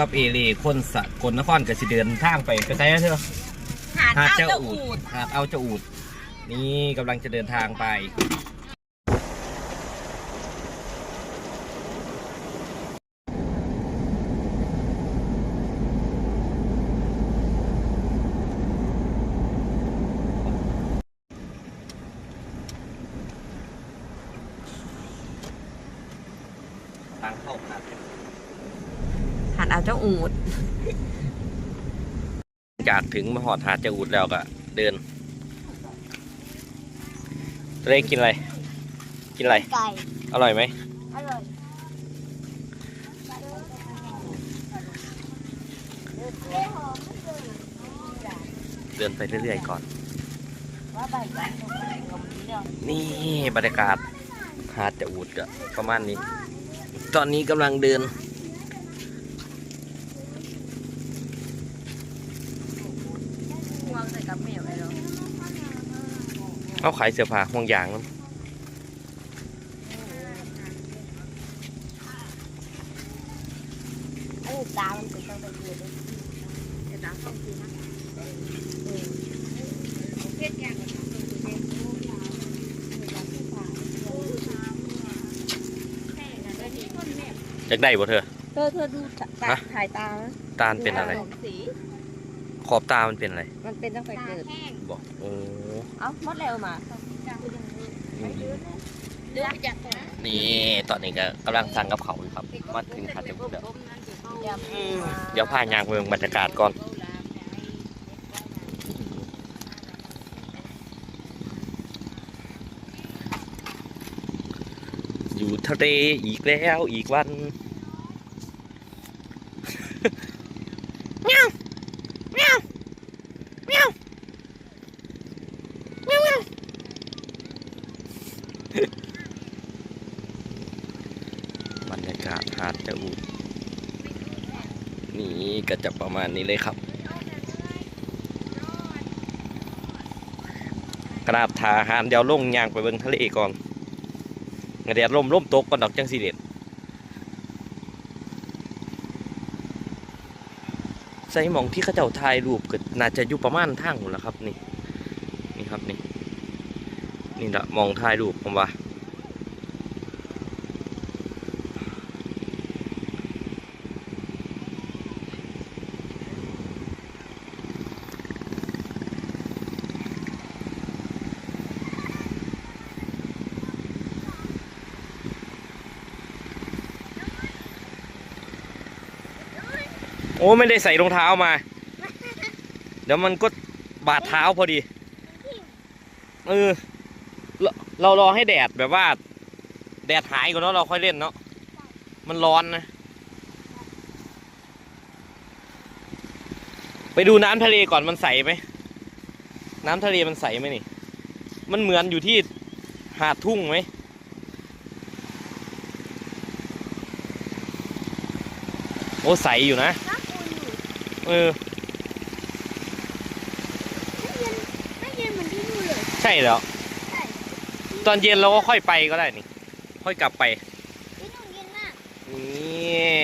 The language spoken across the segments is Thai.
กับเอเล่คนสกลนครก็สิเดินทางไปไปไสนะเธอหาดหาดเอาเจ้าเจ้าอูอูดดหาดเอาเจ้าอูด นี่กำลังจะเดินทางไปทางเข้าหาดหาดเอาเจ้าอูดจากถึงมหอดหาดเจ้าอูดแล้วก็เดินเล็กกินอะไร กินอะไร ไก่ อร่อยไหมอร่อยเดินไปเรื่อยๆก่อนว่าใบกันตรงนี้ตรงนี้เนาะนี่บรรยากาศหาดจะอูดก็ประมาณนี้ ตอนนี้กำลังเดิน วางใส่กับแมวเลยเนาะ เอาขายเสื้อผ้าห่วงยางนั้นเออตามันเป็นต้องไปเรียนด้วยเดี๋ยวน้ำต้องกินนะเพชรยางกับน้ำต้องกินเองจากได้บ่เธอ เธอเธอดูตาฮะถ่ายตาไหมตามันเป็นอะไรสองสี ขอบตามันเป็นอะไรมันเป็นตั้งแต่เกิด บอกโอ้เอ้าหมดแล้วมาอืมเดือดจัดนะนี่ตอนนี้ก็กำลังสั่งกับเขาวอยู่ครับ มาถึงหาดจะอูดแล้วอืมเดี๋ยวพายางเมืองบรรยากาศก่อนอยู่ทะเลอีกแล้วอีกวัน บ รยากาศหาดจ้าอูดนี่ก็จะประมาณนี้เลยครับ กราบทาหารเดี๋ยวลงยางไปเบิ่งทะเลก่อนเดี๋ยวลมลมตกก่อนดอกจังสีเด็ดใส่หมองที่เขาเจ้าถ่ายรูปก็น่าจะอยู่ประมาณทางหมดแล้วครับนี่นี่ครับนี่นี่ละมองถ่ายรูปผมว่า อ้ไม่ได้ใส่รองเท้ามา เดี๋ยวมันก็บาดเท้าพอดีเออเราเรารอให้แดดแบบว่า แดดหายก่อนเนาะเราค่อยเล่นเนาะมันร้อนนะ ไปดูน้ำทะเลก่อนมันใสไหมน้ำทะเลมันใสไหมนี่ มันเหมือนอยู่ที่หาดทุ่งไหมโอ้ใสอยู่นะน้ำอุ่นอยู่ เออ ไม่เย็นไม่เย็นเหมือนที่นู่นเลยใช่แล้ว ใช่ตอนเย็นเราก็ค่อยไปก็ได้นี่ ค่อยกลับไป ที่นู่นเย็นมากนี่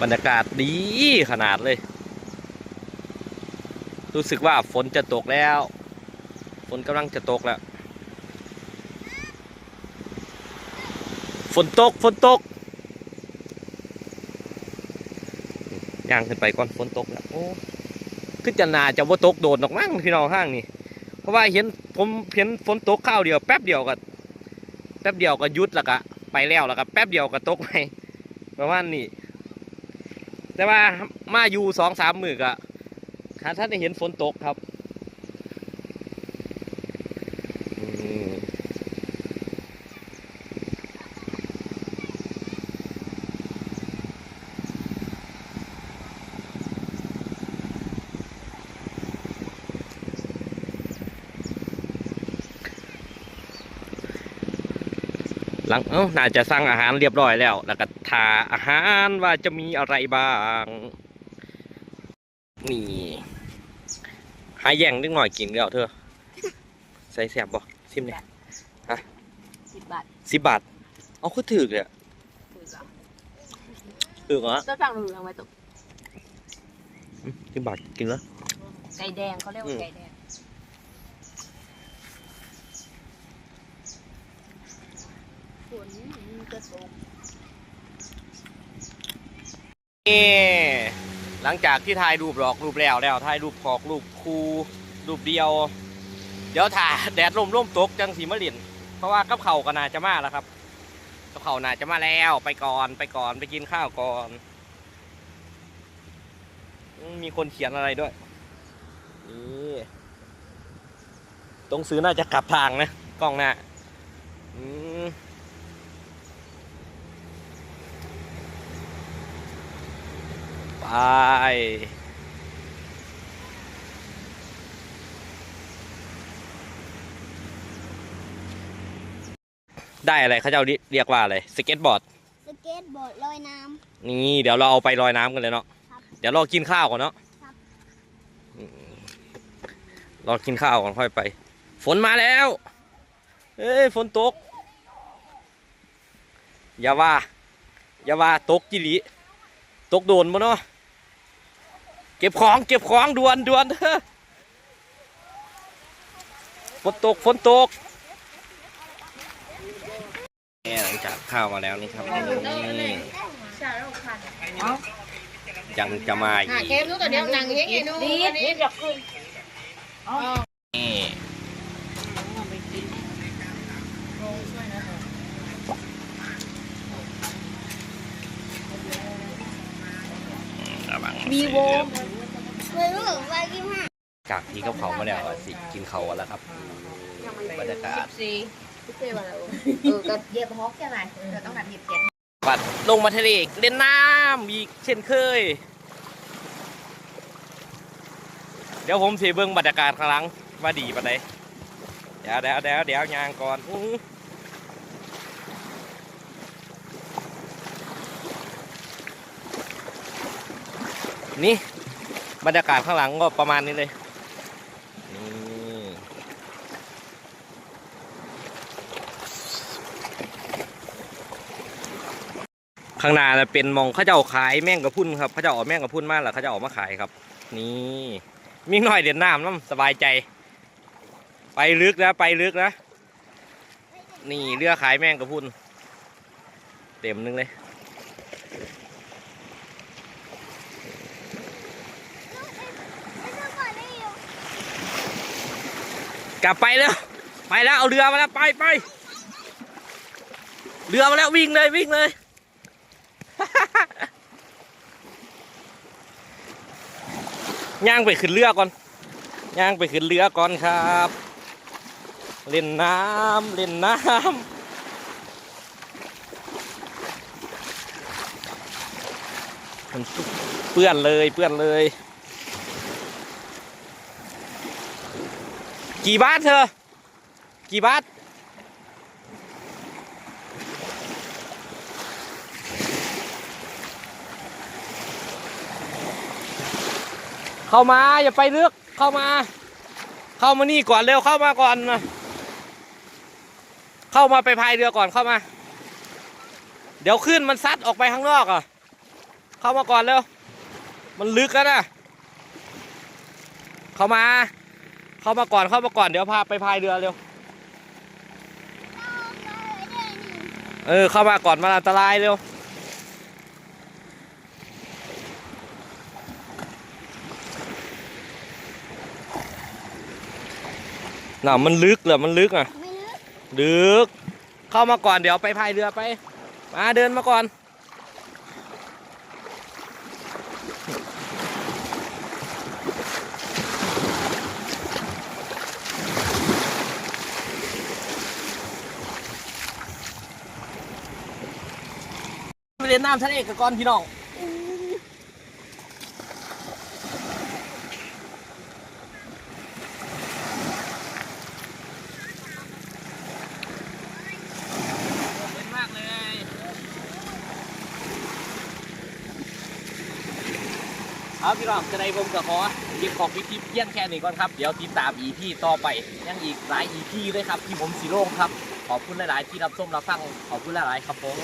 บรรยากาศดีขนาดเลย รู้สึกว่าฝนจะตกแล้ว ฝนกำลังจะตกแล้ว ฝนตก ฝนตกย่างขึ้นไปก่อนฝนตกแล้วโอ้คือจะนาจะว่าตกโดดดอกมั้งพี่น้องห้างนี่ เพราะว่าเห็นผมเห็นฝนตกข้าวเดียวแป๊บเดียวก็แป๊บเดียวก็ยุดแล้วก็ไปแล้วแล้วก็แป๊บเดียวก็ตกไปประมาณนี้แต่ว่ามาอยู่สองสามมือก็หาท่านได้เห็นฝนตกครับ หลังเอ้าน่าจะสั่งอาหารเรียบร้อยแล้ว แล้วก็ทาอาหารว่าจะมีอะไรบ้าง นี่หาแย่งนิดหน่อยกินแล้วเธอ ใส่แสบบ่ซิมเลยสิบบาทสิบบาท เอาคือถือเลยอะคือเหรอถือเหรอต้นฟังดูทางไว้ตกอืมสิบบาทกินแล้วไก่แดงเขาเรียกว่าไก่แดง ฝนมันจะตกนี่หลังจากที่ถ่ายรูปหลอกรูปแล้วแล้วถ่ายรูปขอกรูปคูรูปเดียว เดี๋ยวถ่าแดดลมร่มตกจังสีมะลินเพราะว่ากับเขาก็น่าจะมาแล้วครับกับเขาน่าจะมาแล้วไปก่อนไปก่อนไปกินข้าวก่อนมมีคนเขียนอะไรด้วยนี่ตรงซื้อน่าจะกลับทางนะกล้องหน้าอืม ไปได้อะไรเขาจะเอาเรียกว่าอะไรสเก็ตบอร์ด สเก็ตบอร์ดลอยน้นี่เดี๋ยวเราเอาไปลอยน้ำกันเลยเนาะครับเดี๋ยวเรากินข้าวก่อนเนาะครับอืมรอกินข้าวก่อนค่อยไป ฝนมาแล้วเอ้ยฝนตก อย่าว่า อย่าว่าตกจิริตกโดนบ่เนาะ เก็บของเก็บของด่วนด่วนเด้อฝนตกฝนตกเนี่ยหลังจากข้าวมาแล้วนี่ครับนี่ใช่แล้วค่ะยังจะมาอีกหาเกมนู้นตัวเดียวนางเฮ้ยนู่นนี่นี่อยากขึ้นนี่ระวังมีโวมำเลยรู้สึกว่ายี่ห้า จากที่เขาเขามาแล้วอะสิกินเขากันแล้วครับบรรยากาศสี่พี่เต้มาแล้วเออก็เย็บฮอกแค่ไหนเราต้องหัดเย็บเจ็ดปัดลงมาทะเลอีกเล่นน้ำอีกเช่นเคย เดี๋ยวผมสีเบิ้งบรรยากาศข้างหลังว่าดีปะไดเดี๋ยวเดี๋ยวเดี๋ยวเดี๋ยวยางก่อนอื้อนี่บรรยากาศข้างหลังก็ประมาณนี้เลย ข้างหน้านะเป็นมองเขาจะเอาขายแม่งกระพุ้นครับเขาจะเอาแม่งกระพุ้นมาแล้วเขาจะเอามาขายครับ นี่มีหน่อยเด่นน้ำน้ำสบายใจ ไปลึกนะไปลึกนะนี่เรือขายแม่งกระพุ้นเต็มนึงเลยกลับไปแล้วไปแล้วเอาเรือมาแล้วไปไปเรือมาแล้ววิ่งเลยวิ่งเลย ย่างไปขึ้นเรือก่อนย่างไปขึ้นเรือก่อนครับ เล่นน้ำเล่นน้ำมันเปื้อนเลยเปื้อนเลย กี่บาทเธอ กี่บาท เข้ามาอย่าไปลึกเข้ามา เข้ามานี่ก่อนเร็วเข้ามาก่อนมาเข้ามาไปพายเรือก่อนเข้ามา เดี๋ยวขึ้นมันซัดออกไปข้างนอกอะ เข้ามาก่อนเร็วมันลึกแล้วนะเข้ามา เข้ามาก่อนเข้ามาก่อนเดี๋ยวพาไปพายเรือเร็วเออเข้ามาก่อนมันอันตรายเร็ว น่ะมันลึกเหรอมันลึกอะไม่ลึกลึก เข้ามาก่อนเดี๋ยวไปพายเรือไป มาเดินมาก่อน ไปเล่นน้ำทะเลกับก่อนพี่น้อง เล่นมากเลย เอาพี่น้องจะได้ผมก็ขอยิบของพิทิพเพี้ยนแค่นี้ก่อนครับ เดี๋ยวติดตามอีพี่ต่อไป ยังอีกหลายอีพี่เลยครับ ที่ผมสีโล่งครับ ขอบคุณหลาย ๆ ที่รับชมรับฟัง ขอบคุณหลาย ๆ ครับผม